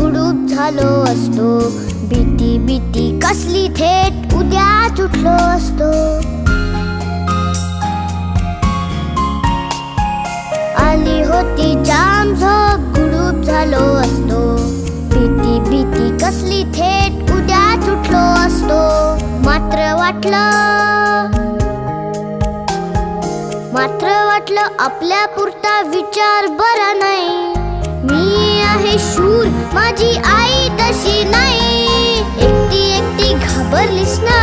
गुडूप झालो असतो. भीती भीती कसली थेट उद्या उठलो असतो. आली होती जाम. झोप गुडूप झालो असतो. भीती भीती कसली थेट उद्या उठलो असतो. मात्र वाटलं मात्र वाटलं आपल्या पुरता विचार बरा नाही. माझी आई तशी नाही. एकटी एकटी घाबरलीस ना.